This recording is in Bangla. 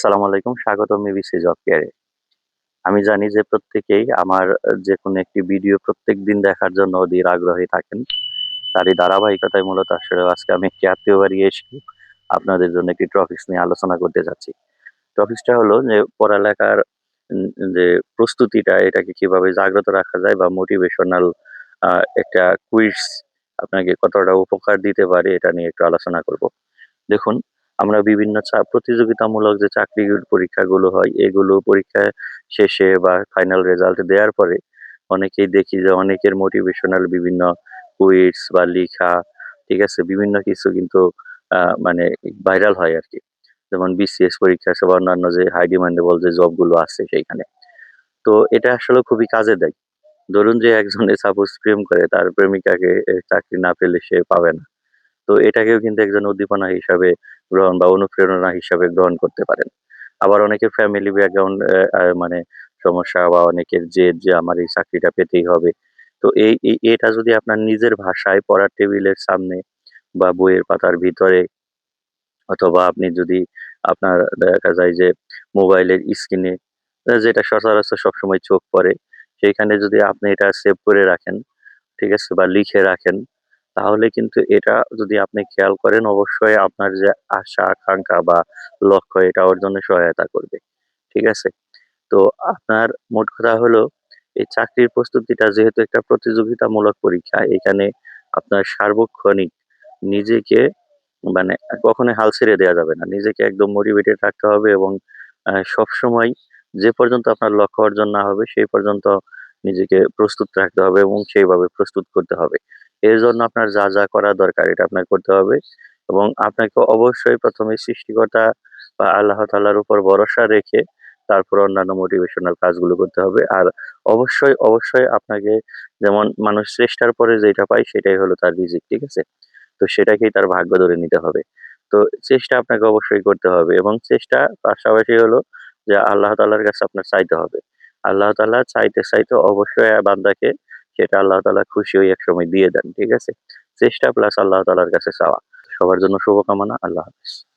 আসসালামু আলাইকুম স্বাগত মিবিসি জব কেয়ারে। আমি জানি যে প্রত্যেকেই আমার যে কোনো একটি ভিডিও প্রত্যেক দিন দেখার জন্য অধীর আগ্রহী থাকেন। তারই ধারাবাহিকতায় মূলত আসলে আজকে আমি একটি আত্মীয় বাড়ি এসে আপনাদের জন্য একটি টপিক্স নিয়ে আলোচনা করতে যাচ্ছি। টপিক্সটা হলো যে পড়ালেখার যে প্রস্তুতিটা, এটাকে কীভাবে জাগ্রত রাখা যায় বা মোটিভেশনাল একটা কুইজ আপনাকে কতটা উপকার দিতে পারে এটা নিয়ে একটু আলোচনা করব। দেখুন আমরা বিভিন্ন চা- প্রতিযোগিতামূলক যে চাকরির পরীক্ষাগুলো হয়, এগুলো পরীক্ষা শেষে বা ফাইনাল রেজাল্ট দেওয়ার পরে অনেকেই দেখি যে অনেকের মোটিভেশনাল বিভিন্ন কুইজ বা লেখা, ঠিক আছে, বিভিন্ন কিছু কিন্তু মানে ভাইরাল হয় আর কি যেমন বিসিএস পরীক্ষা সব অন্যান্য যে হাই ডিমান্ডেবল যে জবগুলো আছে সেইখানে। তো এটা আসলে খুবই কাজে দেয়। ধরুন যে একজনে সাপোজ প্রেম করে, তার প্রেমিকাকে চাকরি না পেলে সে পাবে না। তো এটাকেও কিন্তু একজন উদ্দীপনা হিসাবে গ্রহণ বা অনুপ্রেরণা হিসাবে গ্রহণ করতে পারেন। আবার অনেকের ফ্যামিলি ব্যাকগ্রাউন্ড মানে সমস্যা বা অনেকের যে যে আমার এই চাকরিটা পেতেই হবে। তো এই এটা যদি আপনার নিজের ভাষায় পড়ার টেবিলের সামনে বা বইয়ের পাতার ভিতরে অথবা আপনি যদি আপনার দেখা যায় যে মোবাইলের স্ক্রিনে যেটা সচরাচর সবসময় চোখ পড়ে, সেইখানে যদি আপনি এটা সেভ করে রাখেন, ঠিক আছে, বা লিখে রাখেন তাহলে কিন্তু এটা যদি আপনি খেয়াল করেন, অবশ্যই আপনার যে আশা, আকাঙ্ক্ষা বা লক্ষ্য, এটা অর্জনে সহায়তা করবে। ঠিক আছে? তো আপনার মোট কথা হলো, এই চাকরির প্রস্তুতিটা যেহেতু একটা প্রতিযোগিতামূলক পরীক্ষা, এখানে আপনার সার্বক্ষণিক নিজেকে মানে কখনোই হাল ছেড়ে দেওয়া যাবে না। নিজেকে একদম মোটিভেটেড রাখতে হবে এবং সবসময় যে পর্যন্ত আপনার লক্ষ্য অর্জন না হবে, সেই পর্যন্ত নিজেকে প্রস্তুত রাখতে হবে এবং সেইভাবে প্রস্তুত করতে হবে। এর জন্য আপনার যা যা করা দরকার এটা আপনার করতে হবে। এবং আপনাকে অবশ্যই প্রথমে সৃষ্টিকর্তা বা আল্লাহ তাআলার উপর ভরসা রেখে তারপর অন্যান্য মোটিভেশনাল কাজগুলো করতে হবে। আর অবশ্যই অবশ্যই আপনাকে যেমন মানুষ চেষ্টার পরে যেটা পায় সেটাই হলো তার রিজিক, ঠিক আছে? তো সেটাকেই তার ভাগ্য ধরে নিতে হবে। তো চেষ্টা আপনাকে অবশ্যই করতে হবে এবং চেষ্টা পাশাপাশি হলো যে আল্লাহ তাআলার কাছে আপনার চাইতে হবে। আল্লাহ তাআলা চাইতে চাইতে অবশ্যই বান্দাকে সেটা আল্লাহ তালা খুশি হয়ে একসময় দিয়ে দেন, ঠিক আছে? চেষ্টা প্লাস আল্লাহ তালার কাছে চাওয়া। সবার জন্য শুভকামনা, আল্লাহ হাফেজ।